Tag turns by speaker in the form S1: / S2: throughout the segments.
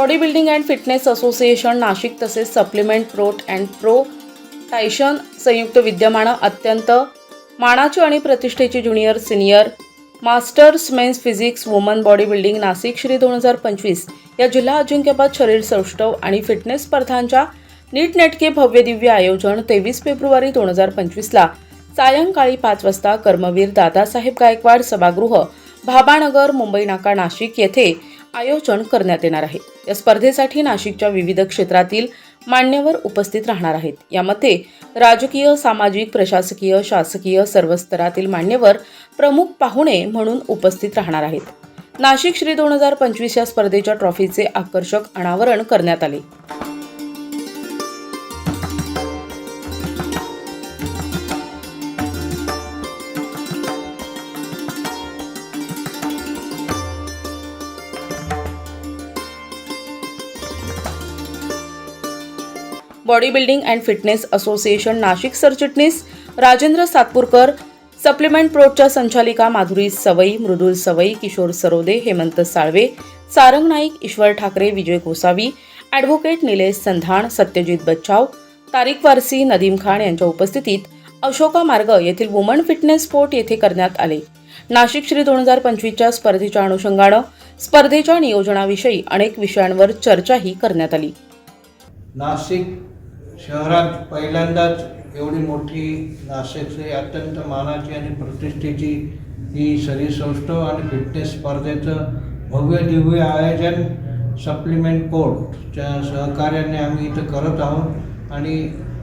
S1: Body building and fitness association Nashik तसेच supplement प्रोट and प्रो टायशन संयुक्त विद्यमानं अत्यंत मानाची आणि प्रतिष्ठेची junior senior masters men's physics woman body building Nashik Shri दोन हजार पंचवीस या जिल्हा अजिंक्यपद शरीर सौष्ठव आणि फिटनेस स्पर्धांच्या नीटनेटके भव्य दिव्य आयोजन तेवीस फेब्रुवारी दोन हजार पंचवीसला सायंकाळी पाच वाजता कर्मवीर दादासाहेब गायकवाड सभागृह भाबानगर मुंबई नाका नाशिक येथे आयोजन करण्यात येणार आहे. या स्पर्धेसाठी नाशिकच्या विविध क्षेत्रातील मान्यवर उपस्थित राहणार आहेत. यामध्ये राजकीय सामाजिक प्रशासकीय शासकीय सर्व स्तरातील मान्यवर प्रमुख पाहुणे म्हणून उपस्थित राहणार आहेत. नाशिक श्री दोन हजार पंचवीस या स्पर्धेच्या ट्रॉफीचे आकर्षक अनावरण करण्यात आले. Body building and fitness association Nashik सरचिटणीस राजेंद्र सातपूरकर सप्लिमेंट प्रोटच्या संचालिका माधुरी सवई मृदुल सवई किशोर सरोदे हेमंत साळवे सारंग नाईक ईश्वर ठाकरे विजय गोसावी ॲडव्होकेट निलेश संधाण सत्यजित बच्चाव तारिक वारसी नदीम खान यांच्या उपस्थितीत अशोका मार्ग येथील वुमन फिटनेस स्पोर्ट येथे करण्यात आले. नाशिक श्री दोन हजार पंचवीसच्या स्पर्धेच्या अनुषंगानं स्पर्धेच्या नियोजनाविषयी अनेक विषयांवर चर्चाही करण्यात आली.
S2: नाशिक शहरात पहिल्यांदाच एवढी मोठी नाशिकचे अत्यंत मानाची आणि प्रतिष्ठेची ही शरीरसौष्ठ आणि फिटनेस स्पर्धेचं भव्य दिव्य आयोजन सप्लिमेंट कोर्टच्या सहकार्याने आम्ही इथं करत आहोत. आणि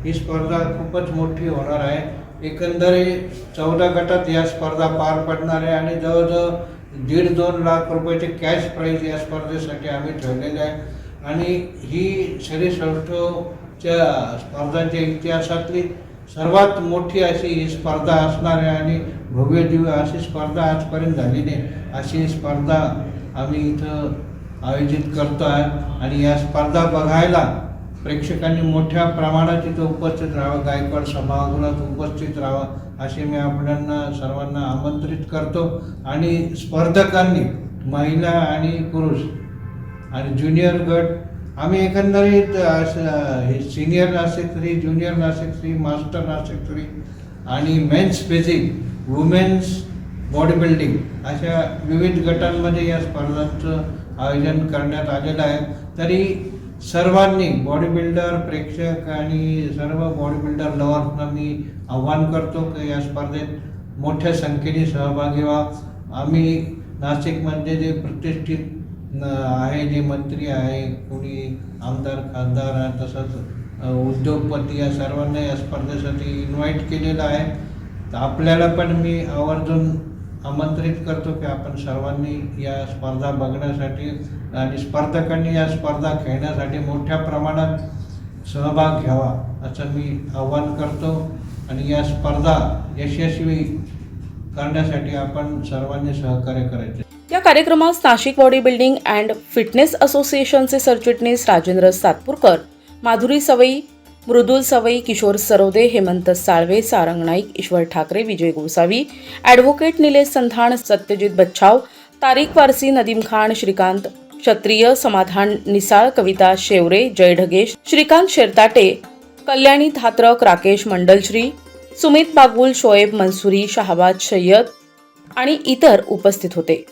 S2: ही स्पर्धा खूपच मोठी होणार आहे. एकंदरे चौदा गटात या स्पर्धा पार पडणार आहे आणि जवळजवळ दीड दोन लाख रुपयाचे कॅश प्राईज या स्पर्धेसाठी आम्ही ठेवलेले आहे. आणि ही शरीर च्या स्पर्धांच्या इतिहासातली सर्वात मोठी अशी ही स्पर्धा असणारे आणि भव्य दिव्य अशी स्पर्धा आजपर्यंत झाली नाही. अशी स्पर्धा आम्ही इथं आयोजित करतो आहे आणि या स्पर्धा बघायला प्रेक्षकांनी मोठ्या प्रमाणात इथं उपस्थित राहावं गायकवाड सभागृहात उपस्थित राहावं असे मी आपल्यांना सर्वांना आमंत्रित करतो. आणि स्पर्धकांनी महिला आणि पुरुष आणि ज्युनियर गट आम्ही एकंदरीत असं हे senior Nashik three junior Nashik three master Nashik three आणि men's physique women's body building अशा विविध गटांमध्ये या स्पर्धांचं आयोजन करण्यात आलेलं आहे. तरी सर्वांनी बॉडी बिल्डर प्रेक्षक आणि सर्व बॉडी बिल्डर लवर्सना मी आव्हान करतो की या स्पर्धेत मोठ्या संख्येने सहभागी व्हा. आम्ही नाशिकमध्ये जे प्रतिष्ठित आहे जे मंत्री आहे कोणी आमदार खासदार आहे तसंच उद्योगपती या सर्वांना या स्पर्धेसाठी इन्व्हाइट केलेलं आहे. तर आपल्याला पण मी आवर्जून आमंत्रित करतो की आपण सर्वांनी या स्पर्धा बघण्यासाठी आणि स्पर्धकांनी या स्पर्धा खेळण्यासाठी मोठ्या प्रमाणात सहभाग घ्यावा असं मी आव्हान करतो. आणि या स्पर्धा यशस्वी करण्यासाठी आपण सर्वांनी सहकार्य करायचे.
S1: या कार्यक्रमास Nashik body building and fitness असोसिएशनचे सरचिटणीस राजेंद्र सातपूरकर माधुरी सवई मृदुल सवई किशोर सरोदे हेमंत साळवे सारंग नाईक ईश्वर ठाकरे विजय गोसावी ॲडव्होकेट निलेश संधाण सत्यजित बच्छाव तारिक वारसी नदीम खान श्रीकांत क्षत्रिय समाधान निसाळ कविता शेवरे जय ढगेश श्रीकांत शेरताटे कल्याणी धात्रक राकेश मंडलश्री सुमित बागुल शोएब मनसुरी शहाबाद सय्यद आणि इतर उपस्थित होते.